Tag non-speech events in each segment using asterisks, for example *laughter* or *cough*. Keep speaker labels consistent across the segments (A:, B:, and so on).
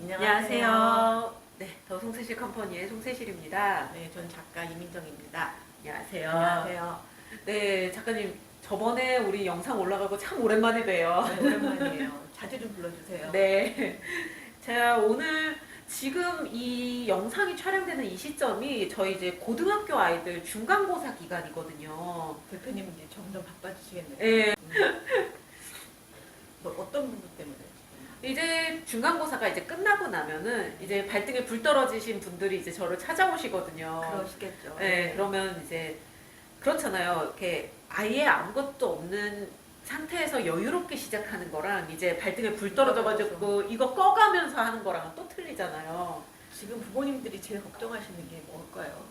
A: 안녕하세요. 네, 더 송세실 컴퍼니의 송세실입니다.
B: 네, 전 작가 이민정입니다.
A: 안녕하세요.
B: 안녕하세요.
A: 네, 작가님 저번에 우리 영상 올라가고 참 오랜만에 봬요.
B: 네, 오랜만이에요. 자주 좀 불러주세요.
A: 네, 제가 오늘 지금 이 영상이 촬영되는 이 시점이 저희 이제 고등학교 아이들 중간고사 기간이거든요.
B: 대표님 이제 점점 바빠지시겠네요.
A: 네,
B: 뭐 어떤 부분 때문에?
A: 이제 중간고사가 이제 끝나고 나면은 이제 발등에 불 떨어지신 분들이 이제 저를 찾아오시거든요.
B: 그러시겠죠.
A: 네, 그러면 이제 그렇잖아요. 이렇게 아예 아무것도 없는 상태에서 여유롭게 시작하는 거랑 이제 발등에 불 떨어져가지고 이거 꺼가면서 하는 거랑은 또 틀리잖아요.
B: 지금 부모님들이 제일 걱정하시는 게 뭘까요?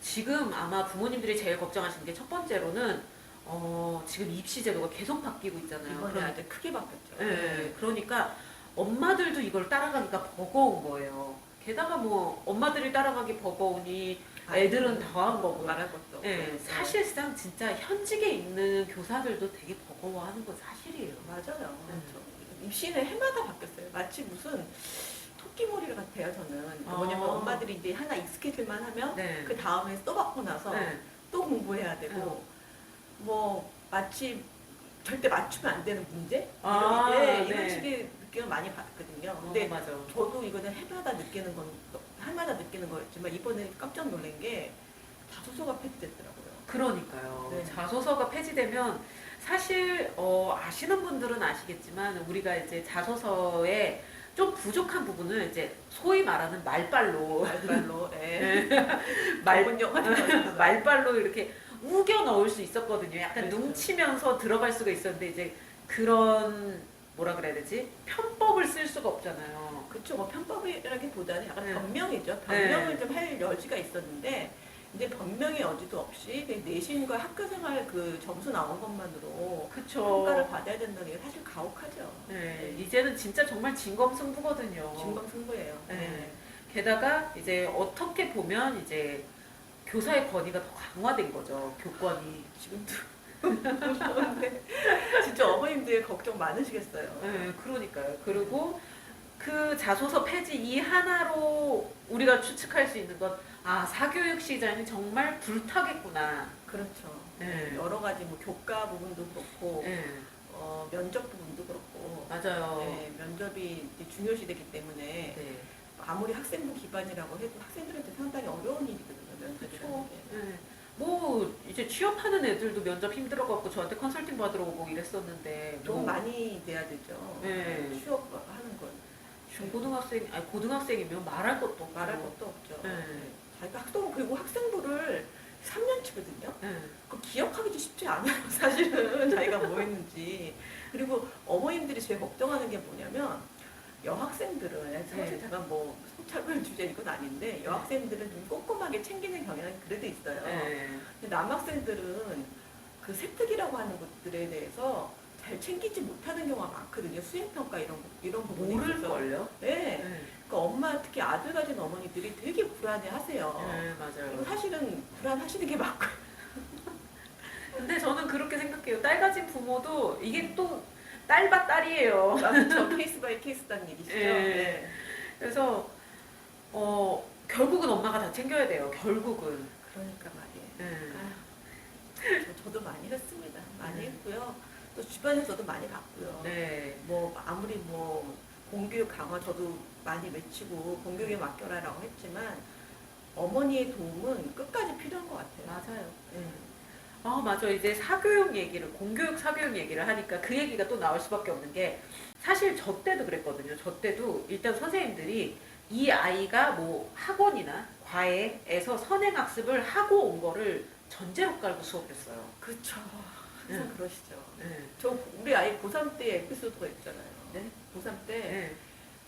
A: 지금 아마 부모님들이 제일 걱정하시는 게 첫 번째로는 어, 지금 입시 제도가 계속 바뀌고 있잖아요.
B: 이번에 아주 크게 바뀌었죠.
A: 네, 그러니까 엄마들도 이걸 따라가니까 버거운 거예요. 게다가 뭐 엄마들이 따라가기 버거우니 애들은 더한 거고.
B: 말할 것도 없고.
A: 네, 사실상 진짜 현직에 있는 교사들도 되게 버거워하는 건 사실이에요.
B: 맞아요. 그렇죠. 입시는 해마다 바뀌었어요. 마치 무슨 토끼몰이 같아요, 저는.
A: 아.
B: 뭐냐면 엄마들이 이제 하나 익숙해질만 하면
A: 네.
B: 그 다음에 또 받고 나서
A: 네.
B: 또 공부해야 되고 뭐 마치 절대 맞추면 안 되는 문제
A: 아,
B: 이런, 예,
A: 네.
B: 이런 식의 느낌을 많이 받거든요.
A: 어,
B: 근데
A: 맞아.
B: 저도 이거는 해마다 느끼는 건 해마다 느끼는 거였지만 이번에 깜짝 놀란 게 자소서가 폐지됐더라고요.
A: 그러니까요.
B: 네.
A: 자소서가 폐지되면 사실 어, 아시는 분들은 아시겠지만 우리가 이제 자소서에 좀 부족한 부분을 이제 소위 말하는 말빨로
B: 말발로 *laughs*
A: 네.
B: 예.
A: 말
B: 영화 *laughs* 들어가서
A: 말빨로 이렇게 우겨 넣을 수 있었거든요. 약간
B: 그렇죠.
A: 뭉치면서 들어갈 수가 있었는데 이제 그런 뭐라 그래야 되지? 편법을 쓸 수가 없잖아요.
B: 그쵸 뭐 편법이라기보다는 약간
A: 네.
B: 변명이죠. 변명을 좀할 여지가 있었는데 이제 변명의 여지도 없이 그냥 내신과 학교생활 그 점수 나온 것만으로
A: 그쵸.
B: 평가를 받아야 된다는 게 사실 가혹하죠.
A: 네, 이제는 진짜 정말 진검승부거든요.
B: 진검승부예요.
A: 네. 게다가 이제 어떻게 보면 이제 교사의 권위가 더 강화된 거죠. 교권이.
B: 지금도 근데 진짜 어머님들 걱정 많으시겠어요.
A: 네, 그러니까요. 그리고 그 자소서 폐지 이 하나로 우리가 추측할 수 있는 건 아, 사교육 시장이 정말 불타겠구나.
B: 그렇죠.
A: 네.
B: 여러 가지 뭐 교과 부분도 그렇고
A: 네,
B: 어, 면접 부분도 그렇고
A: 맞아요.
B: 네, 면접이 이제 중요시되기 때문에
A: 네.
B: 아무리 학생부 기반이라고 해도 학생들한테 상당히 어려운 일이거든요. 면접이라는. 게.
A: 네. 뭐 이제 취업하는 애들도 면접 힘들어갖고 저한테 컨설팅 받으러 오고 이랬었는데
B: 돈
A: 뭐
B: 많이 내야 되죠.
A: 네.
B: 취업하는 건
A: 중고등학생 아니 고등학생이면 말할 것도 없고
B: 말할 것도 없죠.
A: 네.
B: 자기가 학생 그리고 학생부를 3년 치거든요.
A: 네.
B: 그 기억하기도 쉽지 않아요. *laughs* 사실은 자기가 뭐 했는지. 그리고 어머님들이 제일 걱정하는 게 뭐냐면 여학생들은 사실
A: 네.
B: 제가 뭐성 차별 주제 이건 아닌데 여학생들은 좀 꼼꼼하게 챙기는 경향이 그래도 있어요.
A: 네.
B: 근데 남학생들은 그 세특이라고 하는 것들에 대해서 잘 챙기지 못하는 경우가 많거든요. 수행평가 이런 거- 이런 부분에.
A: 모를걸요?
B: 네.
A: 네.
B: 그러니까 엄마 특히 아들 가진 어머니들이 되게 불안해하세요.
A: 네, 맞아요.
B: 사실은 불안하시는 게 맞고요.
A: 근데 저는 그렇게 생각해요. 딸 가진 부모도 이게 또 딸과 딸이에요.
B: 저 케이스 바이 케이스다는 얘기시죠.
A: 예.
B: 네.
A: 그래서 어 결국은 엄마가 다 챙겨야 돼요. 결국은.
B: 그러니까 말이에요.
A: 네.
B: 아휴, 저, 저도 많이 했습니다. 많이
A: 네.
B: 했고요. 또 주변에서도 많이 봤고요.
A: 네.
B: 뭐 아무리 뭐 공교육 강화 저도 많이 외치고 공교육에 맡겨라라고 했지만 어머니의 도움은 끝까지 필요한 것 같아요.
A: 맞아요.
B: 네.
A: 아 맞아 이제 사교육 얘기를 공교육 사교육 얘기를 하니까 그 얘기가 또 나올 수밖에 없는 게 사실 저 때도 그랬거든요. 저 때도 일단 선생님들이 이 아이가 뭐 학원이나 과외에서 선행 학습을 하고 온 거를 전제로 깔고 수업했어요.
B: 그렇죠. 항상
A: 네.
B: 그러시죠.
A: 네.
B: 저 우리 아이 고3 때 에피소드가 있잖아요.
A: 네?
B: 고3 때
A: 네.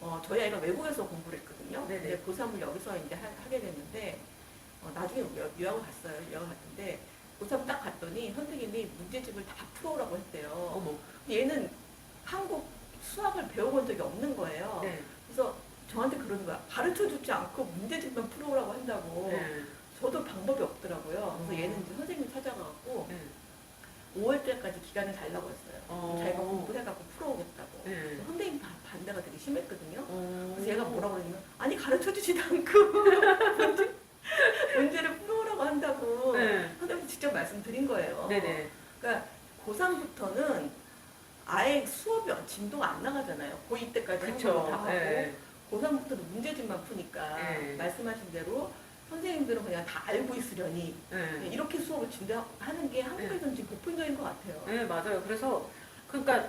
B: 어, 저희 아이가 외국에서 공부를 했거든요.
A: 네네.
B: 근데 고3을 여기서 이제 하, 게 됐는데 어, 나중에 유- 유학을 갔어요. 유학을 갔는데 고3 딱 갔더니 선생님이 문제집을 다 풀어오라고 했대요.
A: 어머.
B: 얘는 한국 수학을 배워본 적이 없는 거예요.
A: 네.
B: 그래서 저한테 그러는 거야. 가르쳐 주지 않고 문제집만 풀어오라고 한다고.
A: 네.
B: 저도 방법이 없더라고요. 그래서
A: 어.
B: 얘는 이제 선생님 찾아가고
A: 네.
B: 5월 때까지 기간을 달라고 했어요.
A: 어.
B: 자기가 공부해갖고 풀어오겠다고.
A: 네.
B: 선생님 반- 반대가 되게 심했거든요.
A: 어.
B: 그래서 얘가 뭐라고 그러냐면 아니 가르쳐 주지도 않고 *laughs* 문제, 문제를 풀어오라고 한다고
A: 네.
B: 선생님 직접 말씀드린 거예요.
A: 네네.
B: 그러니까 고3부터는 아예 수업이 진도가 안 나가잖아요. 고2 때까지
A: 그쵸.
B: 한거다 하고
A: 네.
B: 고3부터는 문제집만 푸니까
A: 네.
B: 말씀하신 대로 선생님들은 그냥 다 알고 있으려니
A: 네.
B: 이렇게 수업을 진도하는 게 한국에서는 지금 보편적인 것 같아요.
A: 네, 맞아요. 그래서 그러니까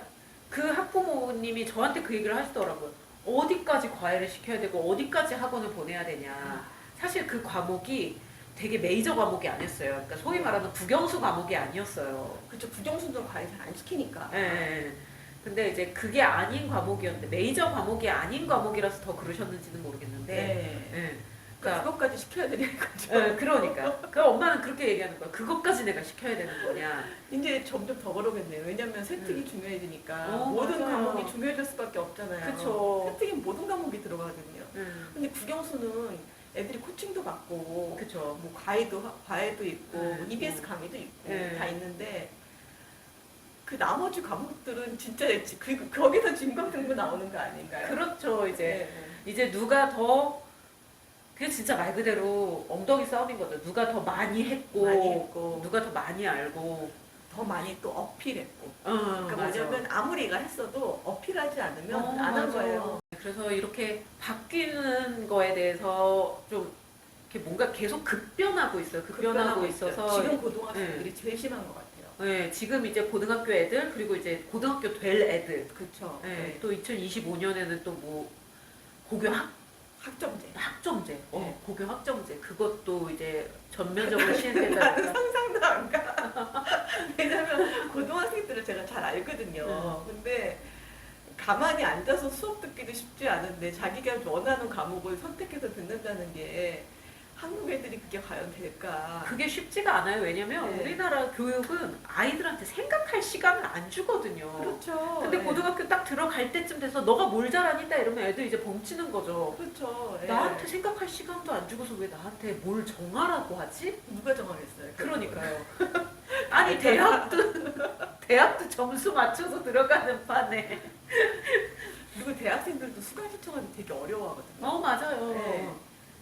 A: 그 학부모님이 저한테 그 얘기를 하시더라고요. 어디까지 과외를 시켜야 되고 어디까지 학원을 보내야 되냐. 사실 그 과목이 되게 메이저 과목이 아니었어요. 그러니까 소위 말하는 국영수 과목이 아니었어요.
B: 그렇죠. 부정순도 과외 잘 안 시키니까.
A: 예, 예. 근데 이제 그게 아닌 과목이었는데 메이저 과목이 아닌 과목이라서 더 그러셨는지는 모르겠는데.
B: 네.
A: 예.
B: 그러니까
A: 그러니까
B: 그것까지 시켜야 되는 거죠.
A: 예, 그러니까. 그 엄마는 그렇게 얘기하는 거야. 그것까지 내가 시켜야 되는 거냐.
B: 이제 점점 더 그러겠네요. 왜냐하면 세특이 중요해지니까
A: 어,
B: 모든
A: 맞아요.
B: 과목이 중요해질 수밖에 없잖아요.
A: 그쵸.
B: 세특이 모든 과목이 들어가거든요.
A: 음,
B: 근데 국영수는 애들이 코칭도 받고
A: 그쵸.
B: 뭐 과외도 하- 과외도 있고
A: 네.
B: EBS 강의도 있고
A: 네.
B: 다 있는데 그 나머지 과목들은 진짜 그 거기서 진검승부 나오는 거 아닌가요?
A: 그렇죠. 이제
B: 네.
A: 이제 누가 더 그게 진짜 말 그대로 엉덩이 싸움인 거죠. 누가 더 많이 했고,
B: 많이 했고
A: 누가 더 많이 알고.
B: 더 많이 또 어필했고
A: 어,
B: 그러니까
A: 맞아.
B: 뭐냐면 아무리 이가 했어도 어필하지 않으면
A: 어,
B: 안한
A: 맞아.
B: 거예요.
A: 그래서 이렇게 바뀌는 거에 대해서 좀 이렇게 뭔가 계속 급변하고 있어요. 급변하고
B: 있어요.
A: 있어서
B: 지금 고등학생들이 제일 심한 것 같아요.
A: 네, 지금 이제 고등학교 애들 그리고 이제 고등학교 될 애들
B: 그렇죠.
A: 네, 또 2025년에는 또 뭐 고교 학,
B: 학점제.
A: 학점제 어,
B: 네.
A: 고교 학점제 그것도 이제 전면적으로
B: 나는
A: 보니까
B: 상상도 안 가. *laughs* 왜냐면 고등학생들을 제가 잘 알거든요.
A: 네.
B: 근데 가만히 앉아서 수업 듣기도 쉽지 않은데 자기가 원하는 과목을 선택해서 듣는다는 게 한국 애들이 그게 과연 될까?
A: 그게 쉽지가 않아요. 왜냐면
B: 네.
A: 우리나라 교육은 아이들한테 생각할 시간을 안 주거든요.
B: 그렇죠.
A: 근데
B: 네.
A: 고등학교 딱 들어갈 때쯤 돼서 너가 뭘 잘하니? 딱 이러면 애들 이제 벙치는 거죠.
B: 그렇죠. 예.
A: 나한테 생각할 시간도 안 주고서 왜 나한테 뭘 정하라고 하지?
B: 누가 정하겠어요?
A: 그러니까요. 아니 *laughs* 대학도 대학도 점수 맞춰서 들어가는 판에.
B: 그리고 대학생들도 수강 신청하기 되게 어려워하거든요.
A: 어 맞아요.
B: 네.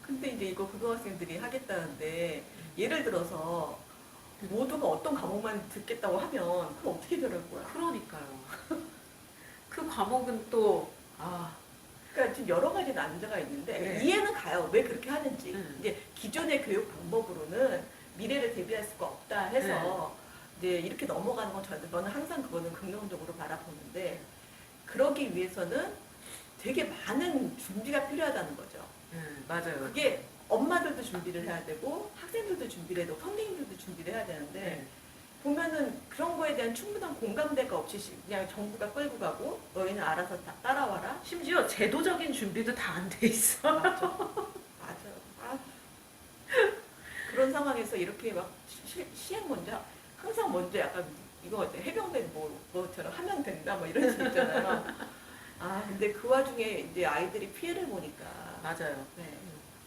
B: 근데 이제 이거 고등학생들이 하겠다는데 예를 들어서 모두가 어떤 과목만 듣겠다고 하면 그럼 어떻게 되는 거야?
A: 그러니까요. *laughs* 그 과목은 또 아.
B: 그러니까 지금 여러 가지 난제가 있는데
A: 네.
B: 이해는 가요. 왜 그렇게 하는지.
A: 음.
B: 이제 기존의 교육 방법으로는 미래를 대비할 수가 없다 해서
A: 네.
B: 이제 이렇게 넘어가는 건 저는 저는 항상 그거는 긍정적으로 바라보는데 그러기 위해서는 되게 많은 준비가 필요하다는 거죠.
A: 음, 맞아요.
B: 그게 엄마들도 준비를 해야 되고 학생들도 준비를 해야 되고 선생님들도 준비를 해야 되는데
A: 네.
B: 보면은 그런 거에 대한 충분한 공감대가 없이 시- 그냥 정부가 끌고 가고 너희는 알아서 다 따라와라.
A: 심지어 제도적인 준비도 다 안 돼 있어.
B: 맞아. 맞아. 아. 그런 상황에서 이렇게 막 시, 시행 먼저 항상 먼저 약간 이거 어때 해병대 뭐 뭐처럼 하면 된다 뭐 이런 식 있잖아요. *laughs* 아 근데 그 와중에 이제 아이들이 피해를 보니까
A: 맞아요.
B: 네.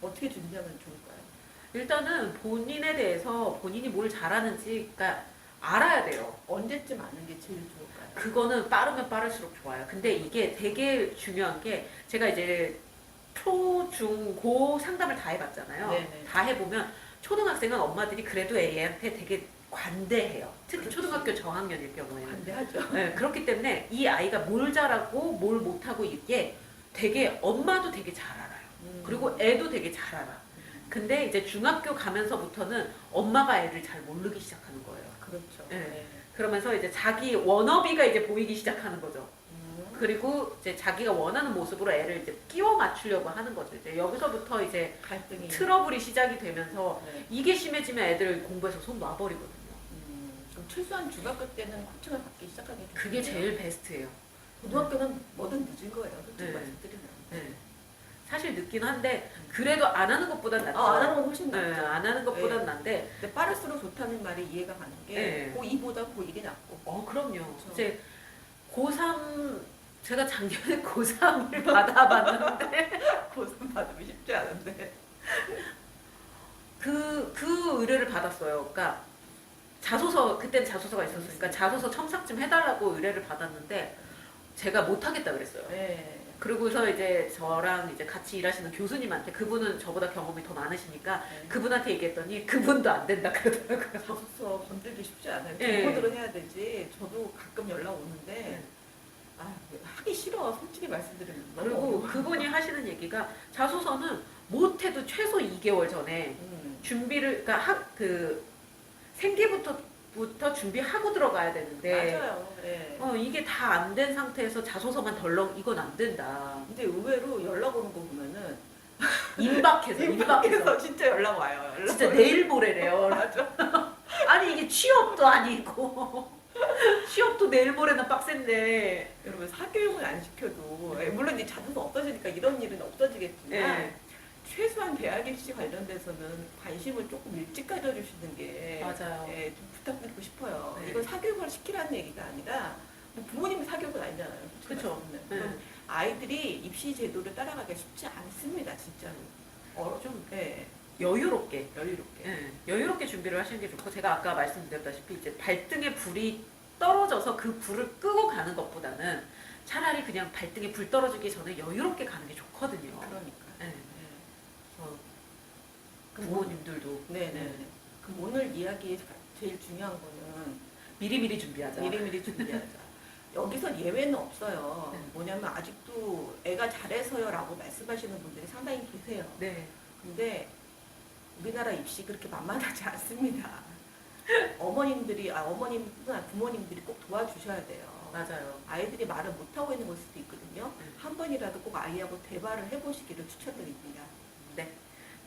B: 어떻게 준비하면 좋을까요?
A: 일단은 본인에 대해서 본인이 뭘 잘하는지 그러니까 알아야 돼요.
B: 언제쯤 아는 게 제일 좋을까요?
A: 그거는 빠르면 빠를수록 좋아요. 근데 이게 되게 중요한 게 제가 이제 초, 중, 고 상담을 다 해봤잖아요.
B: 네네.
A: 다 해보면 초등학생은 엄마들이 그래도 애한테 되게 관대해요. 특히
B: 그렇지.
A: 초등학교 저학년일 경우에는.
B: 반대하죠.
A: 네, 그렇기 때문에 이 아이가 뭘 잘하고 뭘 못하고 이게 되게 엄마도 되게 잘 알아요.
B: 음.
A: 그리고 애도 되게 잘 알아. 근데 이제 중학교 가면서부터는 엄마가 애를 잘 모르기 시작하는 거예요.
B: 그렇죠.
A: 네. 그러면서 이제 자기 워너비가 이제 보이기 시작하는 거죠.
B: 음.
A: 그리고 이제 자기가 원하는 모습으로 애를 이제 끼워 맞추려고 하는 거죠. 이제 여기서부터 이제
B: 갈등이
A: 트러블이 시작이 되면서
B: 네.
A: 이게 심해지면 애들 공부에서 손 놔버리거든요.
B: 음. 그럼 최소한 중학교 때는 코칭을 받기 시작하는 게
A: 그게. 제일 베스트예요.
B: 고등학교는 뭐든 늦은 거예요. 솔직히
A: 네.
B: 말씀드리면.
A: 네. 사실 늦긴 한데 그래도 안 하는 것보단 낫죠.
B: 아, 안 하는 건 훨씬
A: 네,
B: 낫죠.
A: 안 하는 것보단 난데
B: 근데 빠를수록 좋다는 말이 이해가 가는 게
A: 네.
B: 고2보다 고1이 낫고
A: 어 그럼요.
B: 그렇죠.
A: 이제 고3 제가 작년에 *laughs* 고3을 받아봤는데 *laughs*
B: 고3 받으면 쉽지 않은데
A: 그, 그 의뢰를 받았어요. 그러니까 자소서, 그때는 자소서가 있었으니까 자소서 첨삭 좀 해달라고 의뢰를 받았는데 제가 못하겠다 그랬어요.
B: 네.
A: 그러고서 이제 저랑 이제 같이 일하시는 교수님한테 그분은 저보다 경험이 더 많으시니까
B: 네.
A: 그분한테 얘기했더니 그분도 안 된다 그러더라고요.
B: 자소서 건들기 쉽지 않아요.
A: 예.
B: 정보들은 해야 되지. 저도 가끔 연락 오는데
A: 네.
B: 아, 하기 싫어. 솔직히 말씀드리면
A: 그리고. 그분이 하시는 얘기가 자소서는 못해도 최소 2개월 전에
B: 음.
A: 준비를 그러니까 학, 그 생기부터 부터 준비하고 들어가야 되는데
B: 맞아요. 예.
A: 어, 이게 다 안 된 상태에서 자소서만 덜렁 이건 안 된다.
B: 근데 의외로 연락 오는 거 보면은 *laughs*
A: 임박해서 임박해서
B: 임박해서 진짜 연락 와요. 연락
A: 진짜
B: 와요.
A: 내일 모레래요. *laughs*
B: 맞아. *laughs*
A: 아니 이게 취업도 아니고 취업도 내일 모레는 빡센데.
B: 여러분 사교육은 안 시켜도 예, 물론 이제 자소서 없어지니까 이런 일은 없어지겠지만
A: 예.
B: 최소한 대학 입시 관련돼서는 관심을 조금 일찍 가져주시는 게
A: 맞아요.
B: 예, 좀 부탁드리고 싶어요.
A: 네.
B: 이건 사교육을 시키라는 얘기가 아니라 뭐 부모님이 사교육은 아니잖아요. 말씀은.
A: 네.
B: 아이들이 입시 제도를 따라가기가 쉽지 않습니다, 진짜로.
A: 어, 좀
B: 예,
A: 여유롭게
B: 여유롭게.
A: 예, 여유롭게 준비를 하시는 게 좋고 제가 아까 말씀드렸다시피 이제 발등에 불이 떨어져서 그 불을 끄고 가는 것보다는 차라리 그냥 발등에 불 떨어지기 전에 여유롭게 가는 게 좋거든요.
B: 그러니까.
A: 예,
B: 예.
A: 그래서
B: 그
A: 부모님들도
B: 네네. 그럼 오늘 이야기에 제일 중요한 거는
A: 미리미리 준비하자.
B: 미리미리 준비하자. *laughs* 여기서 예외는 없어요.
A: 네.
B: 뭐냐면 아직도 애가 잘해서요라고 말씀하시는 분들이 상당히 계세요.
A: 네,
B: 근데 우리나라 입시 그렇게 만만하지 *laughs* 않습니다. 어머님들이 아 아니라 부모님들이 꼭 도와주셔야 돼요.
A: 맞아요.
B: 아이들이 말을 못 하고 있는 걸 수도 있거든요.
A: 네.
B: 한 번이라도 꼭 아이하고 대화를 해보시기를 추천드립니다.
A: 네.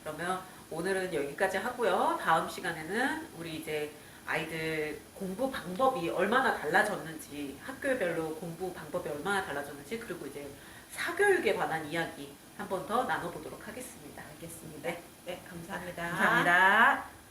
A: 그러면 오늘은 여기까지 하고요. 다음 시간에는 우리 이제 아이들 공부 방법이 얼마나 달라졌는지, 학교별로 공부 방법이 얼마나 달라졌는지, 그리고 이제 사교육에 관한 이야기 한 번 더 나눠보도록 하겠습니다.
B: 알겠습니다. 네, 감사합니다.
A: 감사합니다.